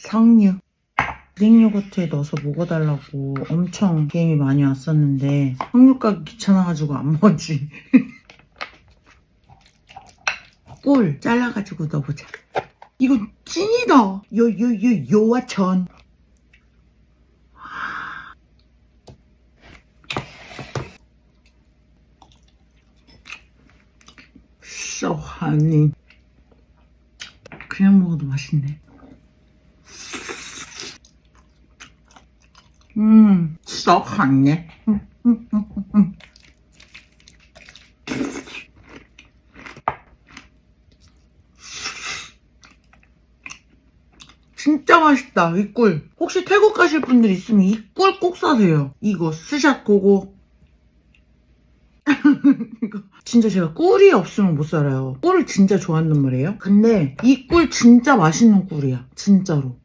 석류. 그릭 요거트에 넣어서 먹어달라고 엄청 게임이 많이 왔었는데 석류 가기 귀찮아가지고 안 먹었지. 꿀 잘라가지고 넣어보자. 이거 찐이다. 요, 요, 요, 요와천. 쏘하니. 그냥 먹어도 맛있네. 음, 썩하네. 음. 진짜 맛있다, 이 꿀. 혹시 태국 가실 분들 있으면 이 꿀 꼭 사세요. 이거 스샷 고고. 진짜 제가 꿀이 없으면 못 살아요. 꿀을 진짜 좋아한단 말이에요. 근데 이 꿀 진짜 맛있는 꿀이야. 진짜로.